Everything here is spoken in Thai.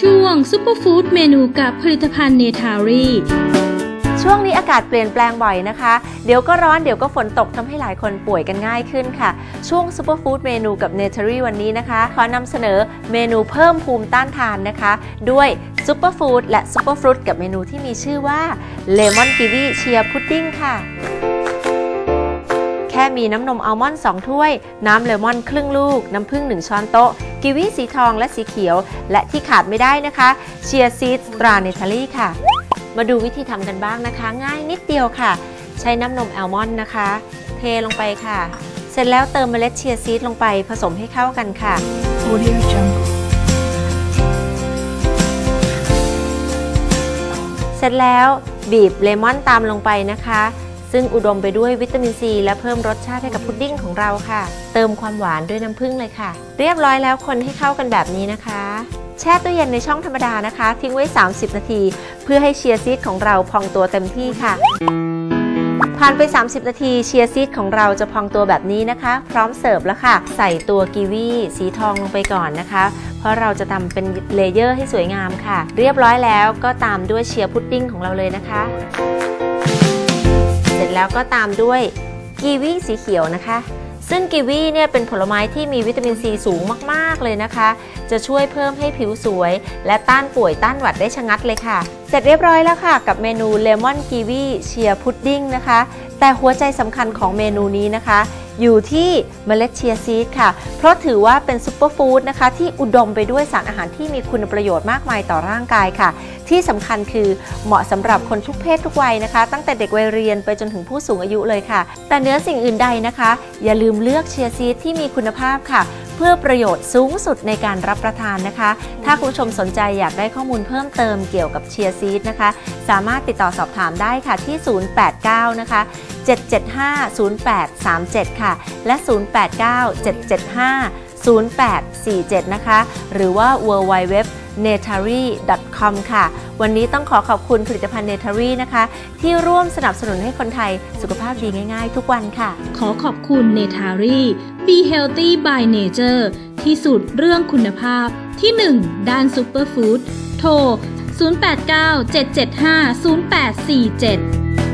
ช่วงซุปเปอร์ฟู้ดเมนูกับผลิตภัณฑ์เนทารีช่วงนี้อากาศเปลี่ยนแปลงบ่อยนะคะ เดี๋ยวก็ร้อนเดี๋ยวก็ฝนตกทำให้หลายคนป่วยกันง่ายขึ้นค่ะ ช่วงซูเปอร์ฟู้ดเมนูกับเนเ r อรี่วันนี้นะคะ ขอนำเสนอเมนูเพิ่มภูมิต้านทานนะคะ ด้วยซูเปอร์ฟู้ดและซูเปอร์ฟรุตกับเมนูที่มีชื่อว่าเลมอนกิวีเชียร์พุดดิ้งค่ะ แค่มีน้ำนมอัลมอนด์2ถ้วย น้ำเลมอนครึ่งลูก น้ำผึ้ง1ช้อนโต๊ะ กิวีสีทองและสีเขียว และที่ขาดไม่ได้นะคะเชียร์ซีดตราเนทารี่ค่ะ มาดูวิธีทำกันบ้างนะคะ ง่ายนิดเดียวค่ะ ใช้น้ำนมแอลมอนด์นะคะ เทลงไปค่ะ เสร็จแล้วเติมเมล็ดเชียร์ซีดลงไปผสมให้เข้ากันค่ะ Audio Jungle. เสร็จแล้วบีบเลมอนตามลงไปนะคะ ซึ่งอุดมไปด้วยวิตามินซีและเพิ่มรสชาติให้กับพุดดิ้งของเราค่ะ เติมความหวานด้วยน้ำผึ้งเลยค่ะ เรียบร้อยแล้วคนให้เข้ากันแบบนี้นะคะ แช่ตู้เย็นในช่องธรรมดานะคะ ทิ้งไว้ 30 นาที เพื่อให้เชียร์ซีดของเราพองตัวเต็มที่ค่ะผ่านไป 30 นาทีเชียร์ซีดของเราจะพองตัวแบบนี้นะคะ พร้อมเสิร์ฟแล้วค่ะ ใส่ตัวกีวีสีทองลงไปก่อนนะคะ เพราะเราจะทำเป็นเลเยอร์ให้สวยงามค่ะ เรียบร้อยแล้วก็ตามด้วยเชียร์พุดดิ้งของเราเลยนะคะ ร็จแล้วก็ตามด้วยกีวีสีเขียวนะคะ ซึ่งกีวีเนี่ยเป็นผลไม้ที่มีวิตามินซีสูงมากๆเลยนะคะ จะช่วยเพิ่มให้ผิวสวย และต้านป่วยต้านหวัดได้ชะงัดเลยค่ะ เสร็จเรียบร้อยแล้วค่ะ กับเมนูเลมอนกีวีเชียร์พุดดิ้งนะคะ แต่หัวใจสำคัญของเมนูนี้นะคะ อยู่ที่เมล็ดเชียร์ซีดค่ะ เพราะถือว่าเป็นซุปเปอร์ฟู้ดนะคะ ที่อุดมไปด้วยสารอาหารที่มีคุณประโยชน์มากมายต่อร่างกายค่ะ ที่สำคัญคือเหมาะสำหรับคนทุกเพศทุกวัยนะคะ ตั้งแต่เด็กวัยเรียนไปจนถึงผู้สูงอายุเลยค่ะ แต่เนื้อสิ่งอื่นใดนะคะ อย่าลืมเลือกเชียร์ซีดที่มีคุณภาพค่ะเพื่อประโยชน์สูงสุดในการรับประทานนะคะ ถ้าคุณผู้ชมสนใจอยากได้ข้อมูลเพิ่มเติมเกี่ยวกับเชียร์ซีดนะคะ สามารถติดต่อสอบถามได้ค่ะที่ 089 นะคะ 775-0837 ค่ะ และ 089-775-0847 นะคะ หรือว่า www netary com ค่ะ วันนี้ต้องขอขอบคุณผลิตภัณฑ์ Netary นะคะ ที่ร่วมสนับสนุนให้คนไทยสุขภาพดีง่าย ๆ ทุกวันค่ะ ขอขอบคุณเนทารี Be Healthy by Nature ที่สุดเรื่องคุณภาพที่ 1 ด้านซุปเปอร์ฟู้ดโทร 089 775 0847